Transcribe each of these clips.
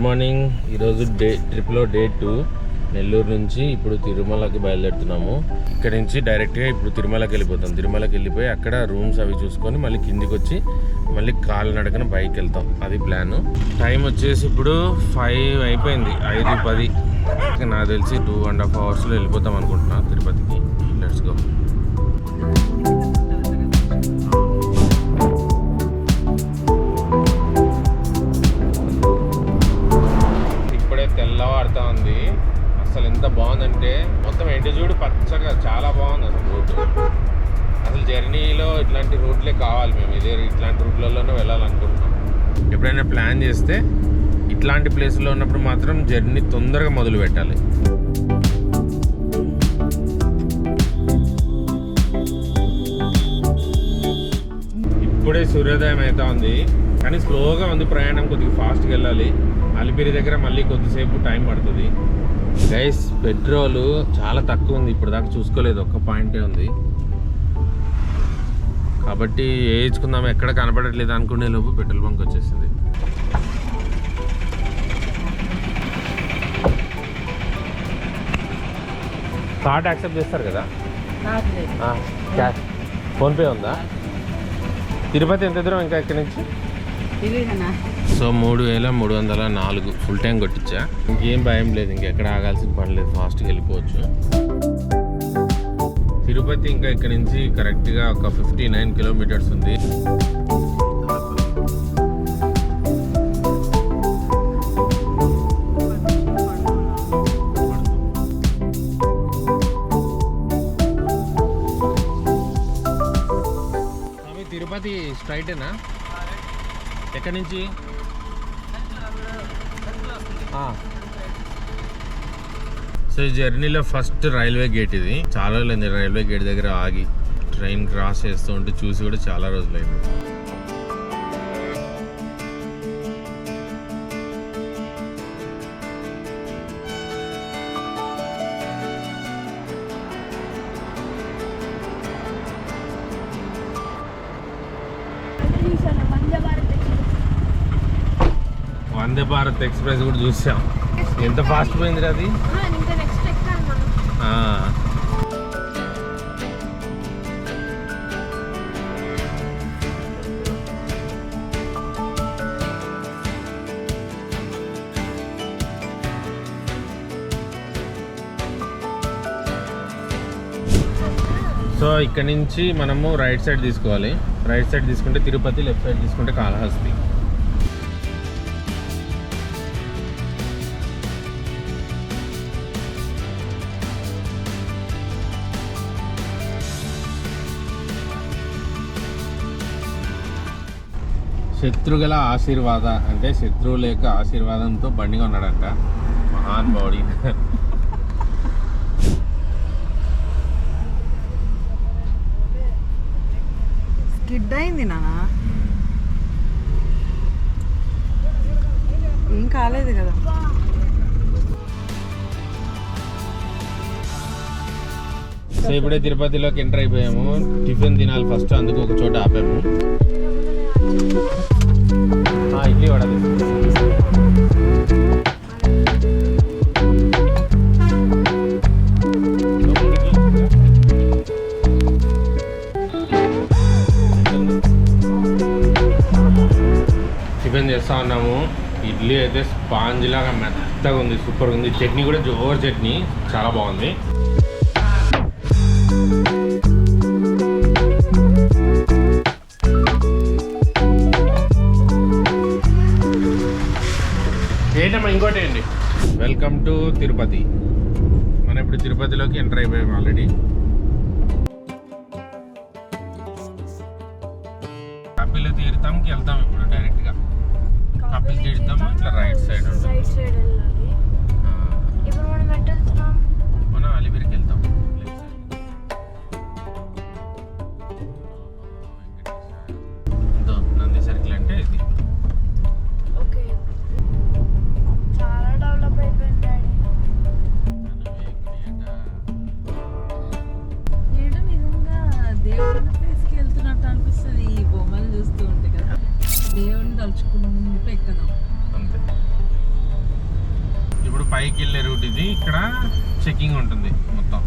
Good morning. ఈరోజు day ట్రిప్లో day two. Nellore నుంచి ఇప్పుడు తిరుమలకి బయలుదేరుతున్నాము. ఇక్కడ నుంచి డైరెక్ట్గా ఇప్పుడు తిరుమలకి వెళ్ళిపోతాం. తిరుమలకి వెళ్ళిపోయి అక్కడ రూమ్స్ అవి చూసుకొని మళ్ళీ కిందికి వచ్చి మళ్ళీ కాలినడకన బైక్ వెళ్తాం. అది ప్లాన్. టైం వచ్చేసి ఇప్పుడు ఫైవ్ అయిపోయింది. ఐదు పది. నాకు తెలిసి టూ అండ్ హాఫ్ అవర్స్లో వెళ్ళిపోతాం అనుకుంటున్నాను తిరుపతికి. Let's go. ఎంత బాగుందంటే మొత్తం ఎండు చూడు పచ్చగా చాలా బాగుంది అసలు రూట్ అసలు జర్నీలో ఇట్లాంటి రూట్లే కావాలి మేము. ఇదే ఇట్లాంటి రూట్లలోనే వెళ్ళాలనుకుంటున్నాం. ఎప్పుడైనా ప్లాన్ చేస్తే ఇట్లాంటి ప్లేస్లో ఉన్నప్పుడు మాత్రం జర్నీ తొందరగా మొదలు పెట్టాలి. ఇప్పుడే సూర్యోదయం అవుతా ఉంది. కానీ స్లోగా ఉంది ప్రయాణం కొద్దిగా ఫాస్ట్గా వెళ్ళాలి. అలిపిరి దగ్గర మళ్ళీ కొద్దిసేపు టైం పడుతుంది. గైస్ పెట్రోల్ చాలా తక్కువ ఉంది. ఇప్పుడు దాకా చూసుకోలేదు. ఒక్క పాయింటే ఉంది. కాబట్టి వేయించుకుందాం ఎక్కడ కనపడట్లేదు అనుకునే లోపు పెట్రోల్ బంక్ వచ్చేసింది. కార్డ్ యాక్సెప్ట్ చేస్తారు కదా? క్యాష్ ఫోన్పే ఉందా? తిరుపతి ఎంత దూరం ఇంకా ఇక్కడి నుంచి? సో మూడు వేల మూడు వందల నాలుగు ఫుల్ టైం కొట్టించా. ఇంకేం భయం లేదు ఇంకెక్కడ ఆగాల్సిన పని లేదు ఫాస్ట్గా వెళ్ళిపోవచ్చు. తిరుపతి ఇంకా ఇక్కడ నుంచి కరెక్ట్గా ఒక ఫిఫ్టీ నైన్ కిలోమీటర్స్ ఉంది తిరుపతి స్ట్రైటేనా ఎక్కడి నుంచి? సో ఈ జర్నీలో ఫస్ట్ రైల్వే గేట్ ఇది. చాలా రోజులైంది రైల్వే గేట్ దగ్గర ఆగి ట్రైన్ క్రాస్ చేస్తూ ఉంటే చూసి కూడా చాలా రోజులైంది. వందే భారత్ ఎక్స్ప్రెస్ కూడా చూసాం. ఎంత ఫాస్ట్ పోయింది అది. సో ఇక్కడ నుంచి మనము రైట్ సైడ్ తీసుకోవాలి. రైట్ సైడ్ తీసుకుంటే తిరుపతి లెఫ్ట్ సైడ్ తీసుకుంటే కాళహస్తి. శత్రుగల ఆశీర్వాద అంటే శత్రువు లేక ఆశీర్వాదంతో బండిగా ఉన్నాడంట. మహాన్ బాడీ. స్కిడ్ అయింది నాన్న ఏం కాలేదు కదా. సో ఇప్పుడే తిరుపతిలోకి ఎంటర్ అయిపోయాము. టిఫిన్ తినాలి ఫస్ట్ అందుకు ఒక చోట ఆపాము. ఇడ్లీ వడ చికెన్ చేస్తా ఉన్నాము. ఇడ్లీ అయితే స్పాంజ్ లాగా మెత్తగా ఉంది సూపర్ ఉంది. చట్నీ కూడా జోర్ చట్నీ చాలా బాగుంది. ఏంటమ్మా ఇంకోటి ఏంటి? వెల్కమ్ టు తిరుపతి మనం ఇప్పుడు తిరుపతిలోకి ఎంటర్ అయిపోయాం ఆల్రెడీ కపిల తీర్థంకి వెళ్తాం ఇప్పుడు డైరెక్ట్గా కపిల తీర్థం ఇట్లా రైట్ సైడ్ సైడ్ వెళ్ళాలి. ఇప్పుడు మనం ఎటు వెళ్తున్నాం? మనం అలిపిరికి వెళ్తాం. పైకి వెళ్ళే రూట్ ఇది. ఇక్కడ చెకింగ్ ఉంటుంది మొత్తం.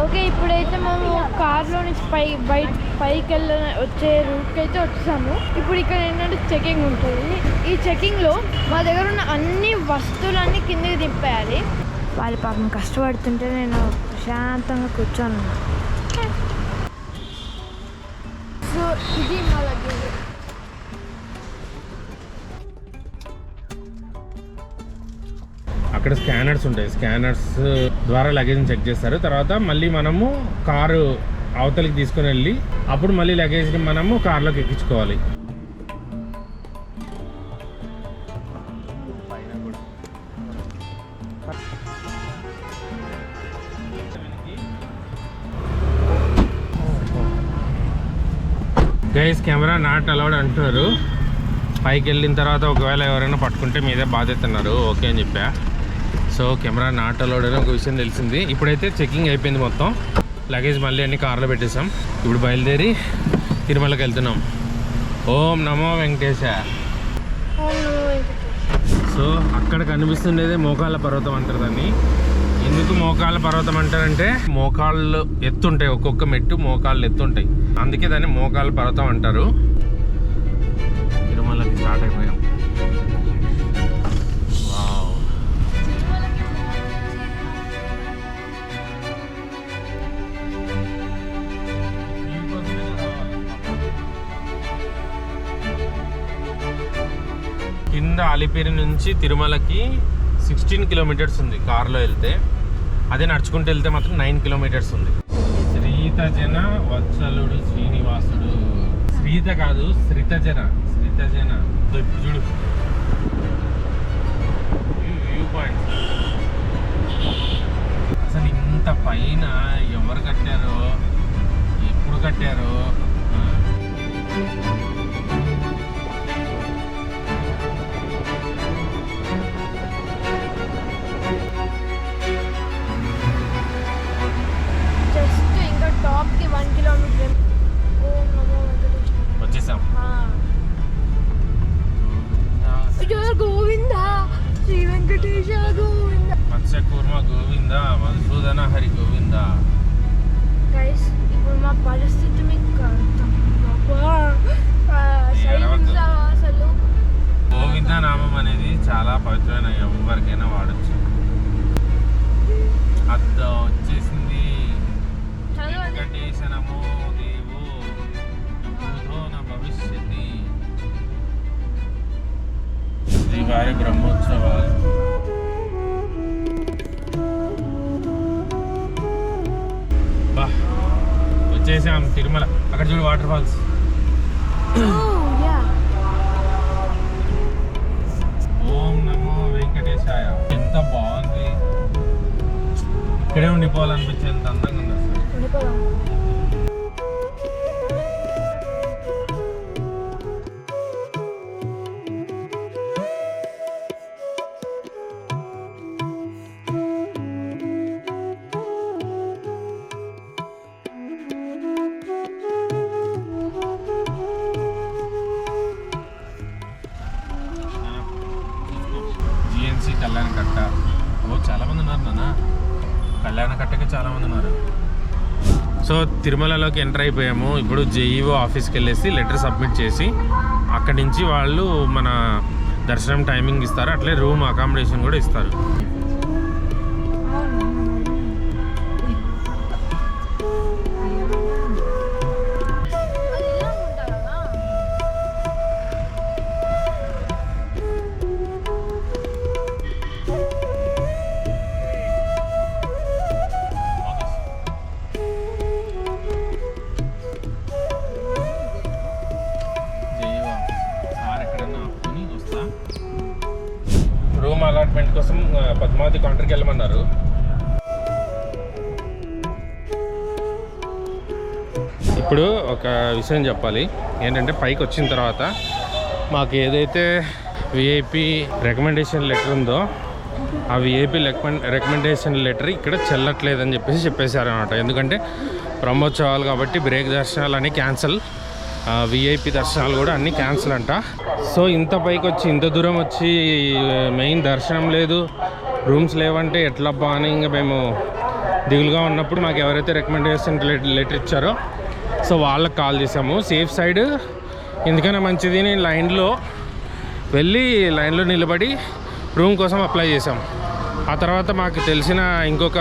ఓకే ఇప్పుడైతే మేము కార్లో నుంచి పై బయట పైకి వెళ్ళ వచ్చే రూట్కి అయితే వచ్చాము ఇప్పుడు ఇక్కడ ఏంటంటే చెకింగ్ ఉంటుంది. ఈ చెకింగ్లో మా దగ్గర ఉన్న అన్ని వస్తువులన్నీ కిందకి దింపేయాలి. వాళ్ళు పాపం కష్టపడుతుంటే నేను ప్రశాంతంగా కూర్చొని సో ఇది మా లగేజ్. అక్కడ స్కానర్స్ ఉంటాయి. స్కానర్స్ ద్వారా లగేజ్ని చెక్ చేస్తారు. తర్వాత మళ్ళీ మనము కారు అవతలికి తీసుకుని వెళ్ళి అప్పుడు మళ్ళీ లగేజ్ని మనము కార్లోకి ఎక్కించుకోవాలి. గైస్ కెమెరా నాట్ అలౌడ్ అంటున్నారు. పైకి వెళ్ళిన తర్వాత ఒకవేళ ఎవరైనా పట్టుకుంటే మీదే బాధ్యతన్నారు ఓకే అని చెప్పా. సో కెమెరా నాట్ అలౌడ్ అని ఒక విషయం తెలిసింది. ఇప్పుడైతే చెకింగ్ అయిపోయింది మొత్తం. లగేజ్ మళ్ళీ అన్ని కార్లో పెట్టేసాం ఇప్పుడు బయలుదేరి తిరుమలకి వెళ్తున్నాం. ఓం నమో వెంకటేశ. సో అక్కడ కనిపిస్తుండేదే మోకాళ్ళ పర్వతం అంటారు దాన్ని. ఎందుకు మోకాళ్ళ పర్వతం అంటారంటే మోకాళ్ళు ఎత్తుంటాయి ఒక్కొక్క మెట్టు మోకాళ్ళు ఎత్తుంటాయి. అందుకే దాన్ని మోకాళ్ళ పర్వతం అంటారు. తిరుమలకి స్టార్ట్ అయిపోయాం. అలిపిరి నుంచి తిరుమలకి సిక్స్టీన్ కిలోమీటర్స్ ఉంది కార్లో వెళ్తే. అదే నడుచుకుంటూ వెళ్తే మాత్రం నైన్ కిలోమీటర్స్ ఉంది. శ్రీతజన వత్సలుడు శ్రీనివాసుడు. శ్రీత కాదు శ్రీతజన. శ్రీతజన. ఇప్పుడు చూడు. శ్రీ వెంకటేశ గోవింద. మత్స్యకూర్మ గోవింద మధుసూదన హరి గోవింద. గైస్ ఇప్పుడు మా పరిస్థితి మీకు అర్థం అసలు గోవింద నామం అనేది చాలా పవిత్రమైన ఎవరికైనా వాడచ్చు. అద్ద వచ్చేసింది. చదవండి. వెంకటేశ నమో దేవో భూతో న భవిష్యతి శ్రీవారి బ్రహ్మోత్సవాలు తిరుమల. అక్కడ చూడు వాటర్ ఫాల్స్. ఉన్నారు సో తిరుమలలోకి ఎంటర్ అయిపోయాము. ఇప్పుడు జేఈఓ ఆఫీస్కి వెళ్ళేసి లెటర్ సబ్మిట్ చేసి అక్కడి నుంచి వాళ్ళు మన దర్శనం టైమింగ్ ఇస్తారు. అట్లే రూమ్ అకామిడేషన్ కూడా ఇస్తారు. ఒక విషయం చెప్పాలి. ఏంటంటే పైకి వచ్చిన తర్వాత మాకు ఏదైతే విఐపి రికమెండేషన్ లెటర్ ఉందో ఆ విఐపి రికమెండేషన్ లెటర్ ఇక్కడ చెల్లట్లేదని చెప్పేసి చెప్పేశారు అనమాట ఎందుకంటే బ్రహ్మోత్సవాలు కాబట్టి బ్రేక్ దర్శనాలు అన్నీ క్యాన్సిల్ విఐపి దర్శనాలు కూడా అన్నీ క్యాన్సిల్ అంట. సో ఇంత పైకి వచ్చి ఇంత దూరం వచ్చి మెయిన్ దర్శనం లేదు. రూమ్స్ లేవంటే ఎట్లబ్బా అని ఇంకా మేము దిగులుగా ఉన్నప్పుడు మాకు ఎవరైతే రికమెండేషన్ లెటర్ ఇచ్చారో సో వాళ్ళకి కాల్ చేసాము సేఫ్ సైడ్. ఎందుకైనా మంచిది నేను లైన్లో వెళ్ళి లైన్లో నిలబడి రూమ్ కోసం అప్లై చేసాం ఆ తర్వాత మాకు తెలిసిన ఇంకొక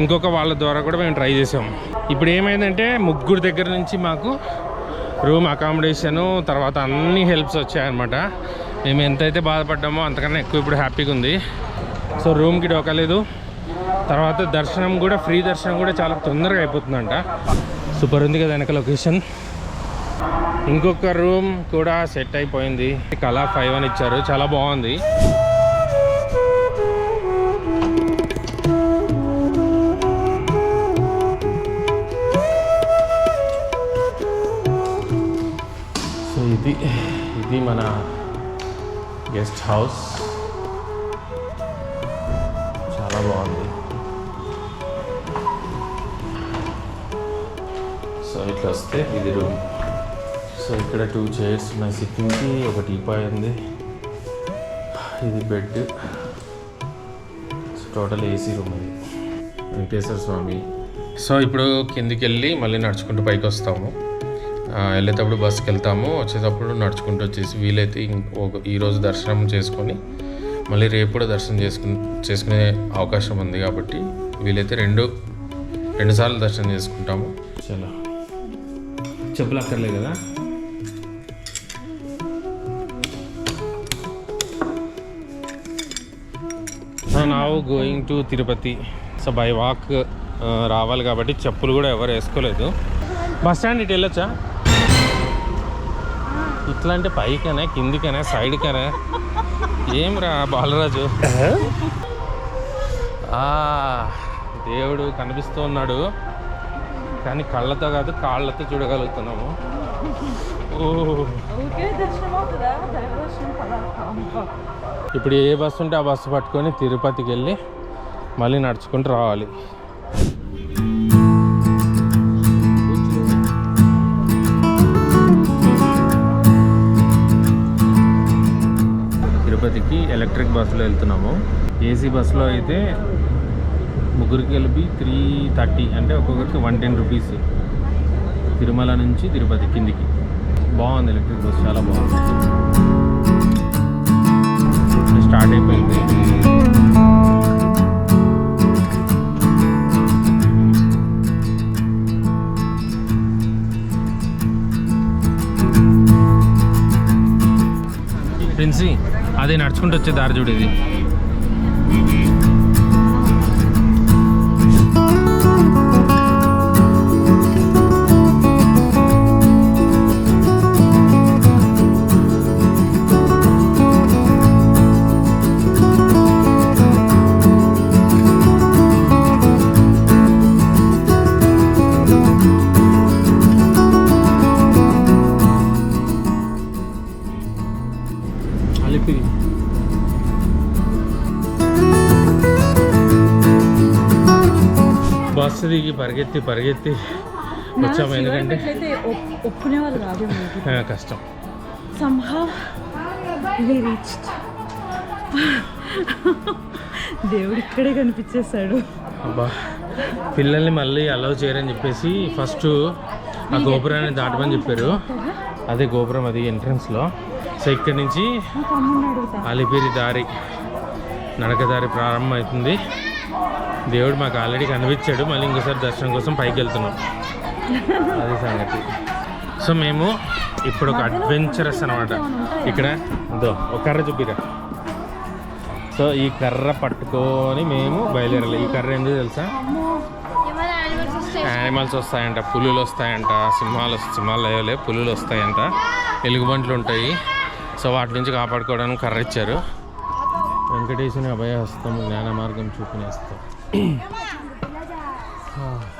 ఇంకొక వాళ్ళ ద్వారా కూడా మేము ట్రై చేసాం ఇప్పుడు ఏమైందంటే ముగ్గురు దగ్గర నుంచి మాకు రూమ్ అకామిడేషను తర్వాత అన్ని హెల్ప్స్ వచ్చాయన్నమాట. మేము ఎంతైతే బాధపడ్డామో అంతకన్నా ఎక్కువ ఇప్పుడు హ్యాపీగా ఉంది. సో రూమ్కి డోకలేదు తర్వాత దర్శనం కూడా ఫ్రీ దర్శనం కూడా చాలా తొందరగా అయిపోతుందంట. సూపర్ ఉంది కదా వెనక లొకేషన్. ఇంకొక రూమ్ కూడా సెట్ అయిపోయింది. కళా ఫైవ్ అని ఇచ్చారు. చాలా బాగుంది. సో ఇది ఇది మన గెస్ట్ హౌస్. వస్తే ఇది రూమ్ సో ఇక్కడ టూ చైర్స్ ఉన్నాయి. సిట్టింగ్కి ఒక టీపాయ్ ఉంది. ఇది bed so total AC room ఇది వెంకటేశ్వర స్వామి సో ఇప్పుడు కిందికి వెళ్ళి మళ్ళీ నడుచుకుంటూ పైకి వస్తాము. వెళ్ళేటప్పుడు బస్కి వెళ్తాము. వచ్చేటప్పుడు నడుచుకుంటూ వచ్చేసి వీలైతే ఈరోజు దర్శనం చేసుకొని మళ్ళీ రేపు కూడా దర్శనం చేసుకుని చేసుకునే అవకాశం ఉంది కాబట్టి వీలైతే రెండు రెండు సార్లు దర్శనం చేసుకుంటాము. చాలా. చెప్పులు అక్కర్లేదు కదా now going to Tirupati so by walk రావాలి కాబట్టి చెప్పులు కూడా ఎవరు వేసుకోలేదు. బస్ స్టాండ్ ఇటు వెళ్ళొచ్చా? ఇట్లా అంటే పైకనే కిందికనే సైడ్కనే. ఏం రా బాలరాజు దేవుడు కనిపిస్తూ ఉన్నాడు. కానీ కళ్ళతో కాదు కాళ్ళతో చూడగలుగుతున్నాము. ఇప్పుడు ఏ బస్సు ఉంటే ఆ బస్సు పట్టుకొని తిరుపతికి వెళ్ళి మళ్ళీ నడుచుకుంటూ రావాలి. తిరుపతికి ఎలక్ట్రిక్ బస్సులో వెళ్తున్నాము. ఏసీ బస్సులో అయితే ముగ్గురికి కలిపి త్రీ థర్టీ అంటే ఒక్కొక్కరికి వన్ టెన్ రూపీస్ తిరుమల నుంచి తిరుపతి కిందికి. బాగుంది ఎలక్ట్రిక్ బస్ చాలా బాగుంది. స్టార్ట్ అయిపోయింది. ప్రిన్సీ అదే నడుచుకుంటూ వచ్చే దారి చూడేది బస్సు దిగి పరిగెత్తి పరిగెత్తి వచ్చాము ఎందుకంటే కాదు కష్టం. దేవుడు ఇక్కడే కనిపించేశాడు. అబ్బా పిల్లల్ని మళ్ళీ అలౌ చేయరని చెప్పేసి ఫస్ట్ ఆ గోపురాన్ని దాటమని చెప్పారు. అదే గోపురం అది ఎంట్రన్స్లో సో ఇక్కడి నుంచి అలిపిరి దారి నడక దారి ప్రారంభం అవుతుంది దేవుడు మాకు ఆల్రెడీ కనిపించాడు. మళ్ళీ ఇంకోసారి దర్శనం కోసం పైకి వెళ్తున్నాం. అది సంగతి. సో మేము ఇప్పుడు ఒక అడ్వెంచరస్ అనమాట ఇక్కడ ఇదో ఒక కర్ర చూపిరా. సో ఈ కర్ర పట్టుకొని మేము బయలుదేరాలి. ఈ కర్ర ఎందుకు తెలుసా? యానిమల్స్ వస్తాయి? యానిమల్స్ వస్తాయంట. పులులు వస్తాయంట. సింహాలు సింహాలు లేవలే. పులులు వస్తాయంట. ఎలుగుబంట్లు ఉంటాయి. సో వాటి నుంచి కాపాడుకోవడానికి కర్ర ఇచ్చారు. వెంకటేశుని అభయహస్తం జ్ఞాన మార్గం చూపినేస్తాం అక్కడ